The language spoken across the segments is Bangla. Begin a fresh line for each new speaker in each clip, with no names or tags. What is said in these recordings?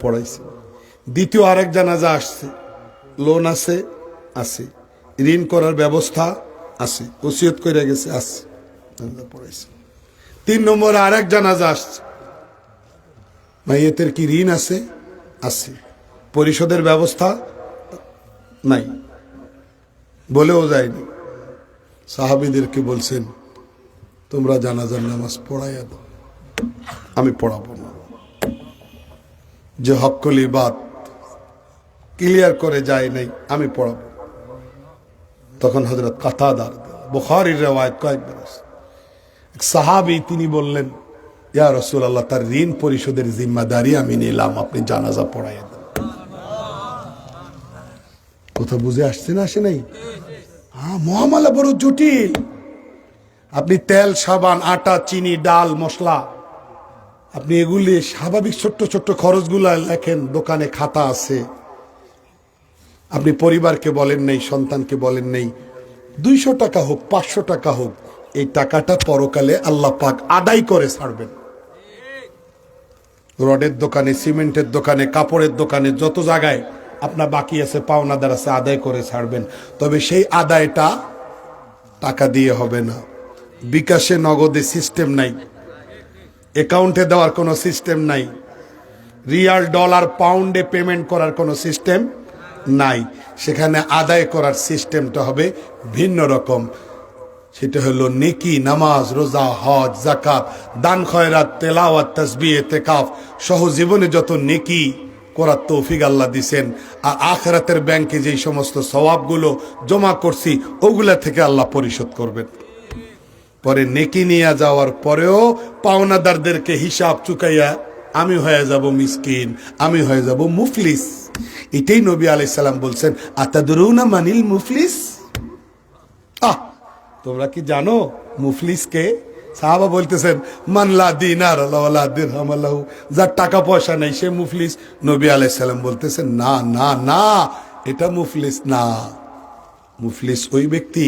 পড়াইছে। দ্বিতীয় আরেক জানাজা আসছে। লোন আছে আছে। ঋণ করার ব্যবস্থা আছে। ওসিয়ত করে গেছে, আছে। পড়াইছে। তিন নম্বর আরেক জানাজা আসছে। মাইয়েতের কি ঋণ আছে? আছে। পরিশোধের ব্যবস্থা নাই। বলেও যায়নি। সাহাবিদেরকে বলছেন, তোমরা জানাজার নামাজ পড়াইয়া দাও। আমি পড়াবো না। যে হকলি বাদ ক্লিয়ার করে যায় নাই, আমি পড়াবো। তখন হজরত কাতাদার বুখারির রেওয়ায়ত কয়েকবার আছে। এক সাহাবি তিনি বললেন, ইয়া রসুল আল্লাহ তার ঋণ পরিশোধের জিম্মাদারি আমি নিলাম, আপনি জানাজা পড়াইয়া দেন। বুঝে আসছে না আসে নাই? হ্যাঁ মহামালা বড় জটিল। আপনি তেল, সাবান, আটা, চিনি, ডাল, মশলা আপনি এগুলি স্বাভাবিক ছোট্ট ছোট্ট খরচগুলো লেখেন, দোকানে খাতা আছে। আপনি পরিবারকে বলেন নেই, সন্তানকে বলেন নেই, দুইশো টাকা হোক, পাঁচশো টাকা হোক, এই টাকাটা পরকালে আল্লাহ পাক আদায় করে ছাড়বেন। রডের দোকানে, সিমেন্টের দোকানে, কাপড়ের দোকানে, যত জায়গায় আপনার বাকি আছে, পাওনাদার আছে, আদায় করে ছাড়বেন। তবে সেই আদায়টা টাকা দিয়ে হবে না। বিকাশে, নগদে সিস্টেম নাই। অ্যাকাউন্টে দেওয়ার কোনো সিস্টেম নাই। রিয়াল ডলার পাউন্ডে পেমেন্ট করার কোনো সিস্টেম নাই। সেখানে আদায় করার সিস্টেমটা হবে ভিন্ন রকম। সেটা হলো নেকি, নামাজ, রোজা, হজ জাকাত দান, খয়রাত, তেলাওয়াত তসবি এতেকাফ সহ জীবনে যত নেকি করার তৌফিক আল্লাহ দিছেন। আর আখরাতের ব্যাংকে যেই সমস্ত সওয়াবগুলো জমা করছি, ওগুলা থেকে আল্লাহ পরিশোধ করবেন। পরে নেকি নিয়ে যাওয়ার পরেও পাওনাদারদেরকে হিসাব চুকাইয়া, আমি হয়ে যাব মিসকিন, আমি হয়ে যাব মুফলিস। এটাই নবী আলাইসাল্লাম বলছেন, আতাদুরুনা মানিল মুফলিস? আহ, তোমরা কি জানো মুফলিসকে সাহাবা বলতেছেন মানলা দিনার আল্লাহ দিরহাম আল্লাহ যার টাকা পয়সা নেই, সে মুফলিস। নবী আলাইসাল্লাম বলতেছেন, না না না, এটা মুফলিস না। মুফলিস ওই ব্যক্তি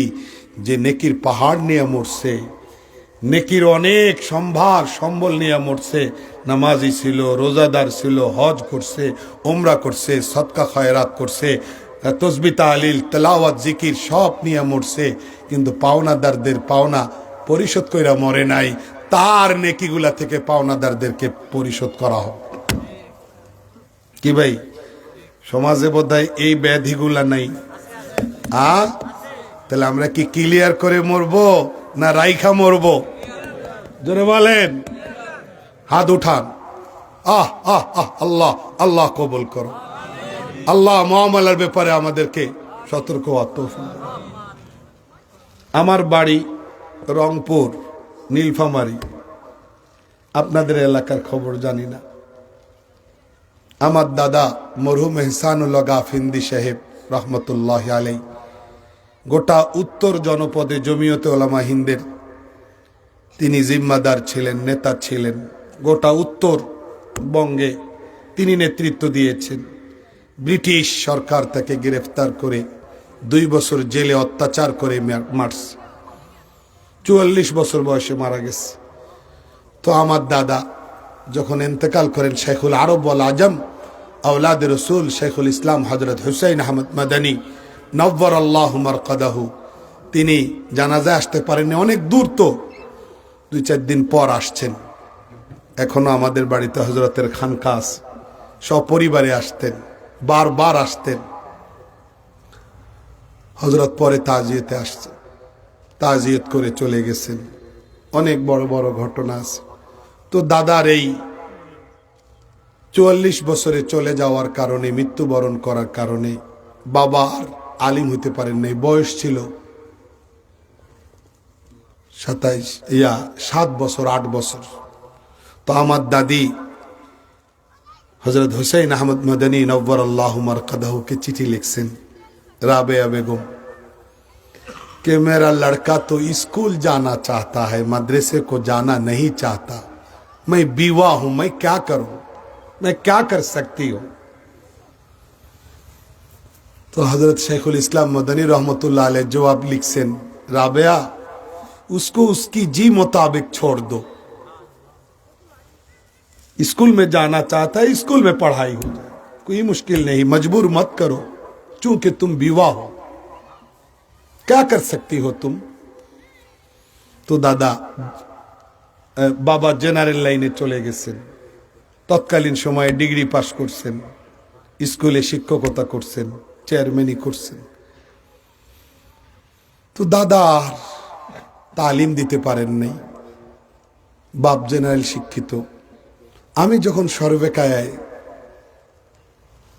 যে নেকির পাহাড় নিয়ে মরছে। নেকির অনেক সম্ভার, সম্বল নিয়ে মরছে। নামাজি ছিল, রোজাদার ছিল, হজ করছে ওমরা করছে সৎকা খয়রাত করছে, তসবি তালিল, তেলাওয়াত, জিকির সব নিয়ে মরছে। কিন্তু পাওনাদারদের পাওনা পরিশোধ কইরা মরে নাই। তার নেকিগুলা থেকে পাওনাদারদেরকে পরিশোধ করা হোক। কি ভাই? সমাজে বোধহয় এই ব্যাধিগুলা নাই। তাহলে আমরা কি ক্লিয়ার করে মরবো না রাইখা মরবো? জোরে বলেন। হাত উঠান। আহ আহ আহ, আল্লাহ আল্লাহ কবুল করো। আল্লাহ মহামালার ব্যাপারে আমাদেরকে সতর্ক আমার বাড়ি রংপুর, নীলফামারি। আপনাদের এলাকার খবর জানি না। আমার দাদা মরহুম এহসানুল্লাহ গাফিন্দি সাহেব রহমতুল্লাহ আলাই গোটা উত্তর জনপদে জমিয়তে ওলামা হিন্দের। তিনি জিম্মাদার ছিলেন, নেতা ছিলেন। গোটা উত্তর বঙ্গে তিনি নেতৃত্ব দিয়েছেন। ব্রিটিশ সরকার তাকে গ্রেফতার করে দুই বছর জেলে অত্যাচার করে মা- মারছে চুয়াল্লিশ বছর বয়সে মারা গেছে। তো আমার দাদা যখন ইন্তেকাল করেন, শেখুল আরব ওয়াল আজম আউলাদ রসুল শেখুল ইসলাম হজরত হুসাইন আহমদ মাদানী নব্বর আল্লাহ কদাহু তিনি জানাজা আসতে পারেননি, অনেক দূর তো। দুই চার দিন পর আসছেন। এখনও আমাদের বাড়িতে হজরতের খানকাস সপরিবারে আসতেন, বারবার আসতেন। হজরত পরে তাজিয়েতে আসছেন তাজিয়ত করে চলে গেছেন। অনেক বড় বড় ঘটনা আছে। তো দাদার এই চুয়াল্লিশ বছরে চলে যাওয়ার কারণে, মৃত্যুবরণ করার কারণে বাবা আর আলিম হইতে পারেন নাই বয়স ছিল সাতাইশ ইয়া সাত বছর আট বছর তো আমার দাদি হজরত হুসাইন আহমদ মদনী নব্বর আল্লাহ মারকাদাহুকে চিঠি লিখছেন রাবেয়া বেগম कि मेरा लड़का तो स्कूल जाना चाहता है मदरसे को जाना नहीं चाहता मैं बीवा हूं मैं क्या करूं मैं क्या कर सकती हूं तो हजरत शेखुल इस्लाम मदनी रहमतुल्लाह अलैह जवाब लिखसेन राबिया उसको उसकी जी मुताबिक छोड़ दो स्कूल में जाना चाहता है स्कूल में पढ़ाई हो जाए कोई मुश्किल नहीं मजबूर मत करो चूंकि तुम विवाह हो क्या कर सकती हो तुम তো দাদা আহ, বাবা জেনারেল লাইনে চলে গেছেন তৎকালীন সময়ে ডিগ্রি পাশ করছেন স্কুলে শিক্ষকতা করছেন চেয়ারম্যানই করছেন। তো দাদা আর তালিম দিতে পারেন নাই। বাপ জেনারেল শিক্ষিত। আমি যখন সর্বেকায়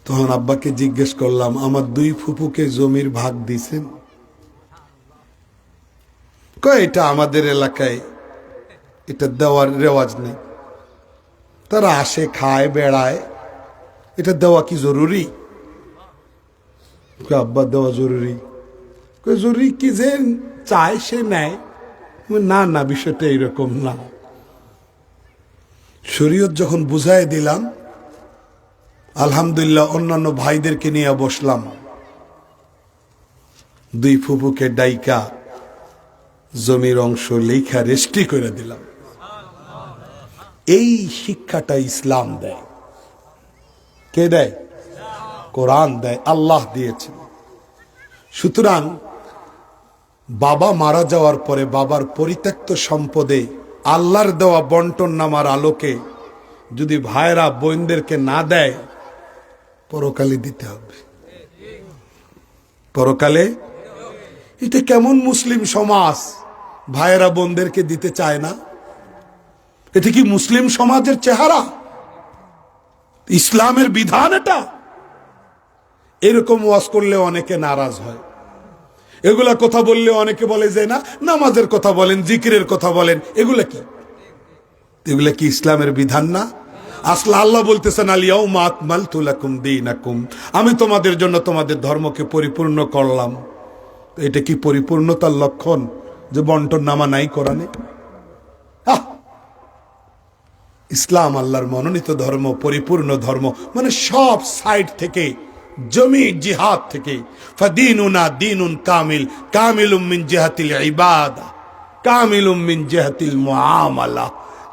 তখন আব্বাকে জিজ্ঞেস করলাম, আমার দুই ফুপুকে জমির ভাগ দিছেন? কয়, এটা আমাদের এলাকায় এটা দেওয়ার রেওয়াজ নেই। তারা আসে, খায়, বেড়ায়। এটা দেওয়া কি জরুরি? আব্বা দেওয়া জরুরি। জরুরি কি যে চায় সে নেয়। না না, বিষয়টা এইরকম না। শরীয়ত যখন বুঝাই দিলাম, আলহামদুলিল্লাহ অন্যান্য ভাইদেরকে নিয়ে বসলাম। দুই ফুপুকে ডাইকা জমির অংশ লেখা রেস্ট্রি করে দিলাম। এই শিক্ষাটা ইসলাম দেয়। কে দেয়? কোরআন দেয়, আল্লাহ দিয়েছেন। সুতরাং বাবা মারা যাওয়ার পরে বাবার পরিত্যক্ত সম্পদে আল্লাহর দেওয়া বন্টন নামার আলোকে যদি ভাইরা বোনদেরকে না দেয়, পরকালে দিতে হবে। পরকালে? এটা কেমন মুসলিম সমাজ? ভাইয়েরা বোনদেরকে দিতে চায় না? এটা কি মুসলিম সমাজের চেহারা? ইসলামের বিধান এটা? এরকম ওয়াজ করলে অনেকে নারাজ হয়। এগুলা কথা বললে অনেকে বলে যে, না, নামাজের কথা বলেন, জিকিরের কথা বলেন, এগুলা কি? এগুলা কি ইসলামের বিধান না? আসলে আল্লাহ বলতেছেন আলিয়াও মাতমাল তুলাকুম দিনাকুম। আমি তোমাদের জন্য তোমাদের ধর্মকে পরিপূর্ণ করলাম। এটা কি পরিপূর্ণতার লক্ষণ যে বন্টন নামা নাই কোরআনে! ইসলাম আল্লাহর মনোনীত ধর্ম, পরিপূর্ণ ধর্ম মানে সব সাইড থেকে জমি জিহাদ থেকে, ফাদিনুনা দিনুন কামিল, কামিলুম মিন জিহাতিল ইবাদা, কামিলুম মিন জিহাতিল মুআমালা,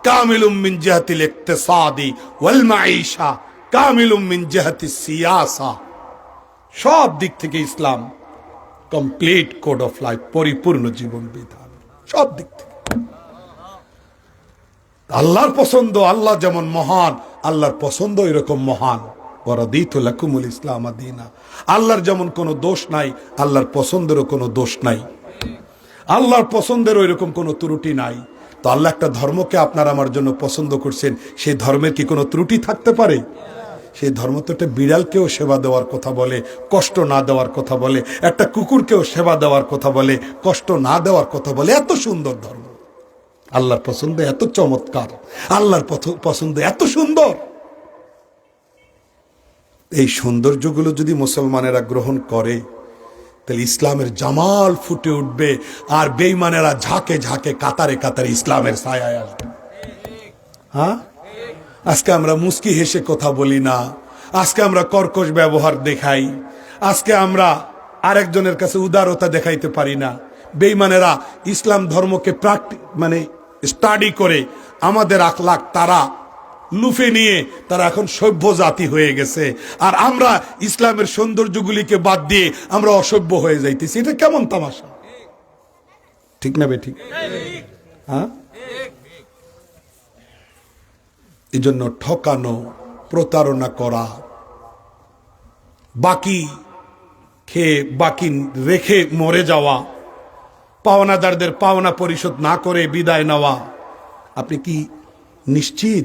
কামিলুম মিন জিহাতিল ইকতিসাদি ওয়াল মাঈশা, কামিলুম মিন জিহাতিস সিয়াসা। সব দিক থেকে Islam complete code of life, পরিপূর্ণ জীবন বিধান, সব দিক থেকে। আল্লাহর পছন্দ, আল্লাহ যেমন মহান, আল্লাহর পছন্দ এরকম মহান। লাকুমুল ইসলাম আদিনা। আল্লাহর যেমন কোনো দোষ নাই, আল্লাহর পছন্দেরও কোনো দোষ নাই। আল্লাহর পছন্দের ওইরকম কোনো ত্রুটি নাই। তো আল্লাহ একটা ধর্মকে আপনার আমার জন্য পছন্দ করছেন, সেই ধর্মের কি কোনো ত্রুটি থাকতে পারে? সেই ধর্ম তো একটা বিড়ালকেও সেবা দেওয়ার কথা বলে, কষ্ট না দেওয়ার কথা বলে, একটা কুকুরকেও সেবা দেওয়ার কথা বলে, কষ্ট না দেওয়ার কথা বলে, এত সুন্দর ধর্ম। আল্লাহর পছন্দ এত চমৎকার, আল্লাহর পছন্দ এত সুন্দর। এই সৌন্দর্যগুলো যদি মুসলমানেরা গ্রহণ করে, তাহলে ইসলামের জামাল ফুটে উঠবে আর বেইমানেরা ঝাঁকে ঝাঁকে, কাতারে কাতারে ইসলামের ছায়ায় আসবে। হ্যাঁ? আজকে আমরা মুস্কি হেসে কথা বলি না। আজকে আমরা কর্কশ ব্যবহার দেখাই। আজকে আমরা আরেকজনের কাছে উদারতা দেখাইতে পারি না। বেইমানেরা ইসলাম ধর্মকে প্রাক্টি মানে স্টাডি করে আমাদের আখলাখ তারা লুফে নিয়ে তারা এখন সভ্য জাতি হয়ে গেছে। আর আমরা ইসলামের সৌন্দর্যগুলিকে বাদ দিয়ে আমরা অসভ্য হয়ে যাইতেছি। এটা কেমন তামাশা? ঠিক না বেঠিক হ্যাঁ? এই জন্য ঠকানো, প্রতারণা করা, বাকি খেয়ে, বাকি রেখে মরে যাওয়া, পাওনাদারদের পাওনা পরিশোধ না করে বিদায় নেওয়া, আপনি কি নিশ্চিত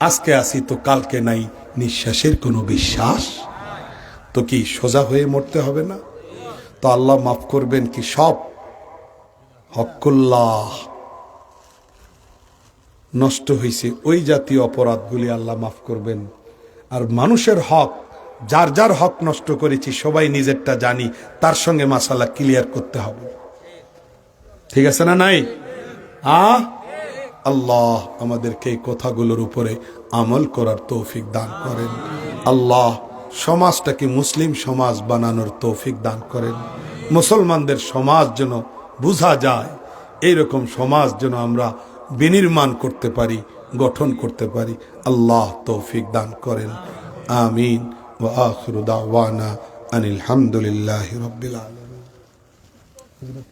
আজকে আসি তো কালকে নাই, নিঃশ্বাসের কোনো বিশ্বাস? তো কি সোজা হয়ে মরতে হবে না? তো আল্লাহ মাফ করবেন কি সব? হকুল্লাহ। নষ্ট হয়েছে ওই জাতীয় অপরাধগুলি আল্লাহ মাফ করবেন। আর মানুষের হক, যার যার হক নষ্ট করেছি, সবাই নিজেরটা জানি, তার সঙ্গে মাসালা ক্লিয়ার করতে হবে। ঠিক আছে না নাই? আ? আল্লাহ আমাদেরকে এই কথাগুলোর উপরে আমল করার তৌফিক দান করেন। আল্লাহ সমাজটাকে মুসলিম সমাজ বানানোর তৌফিক দান করেন। মুসলমানদের সমাজ যেন বোঝা যায়, এইরকম সমাজ যেন আমরা বিনির্মাণ করতে পারি, গঠন করতে পারি। আল্লাহ তৌফিক দান করেন। আমিন। ওয়া দাওয়ানা আনিল হামদুলিল্লাহি রাব্বিল আলামিন।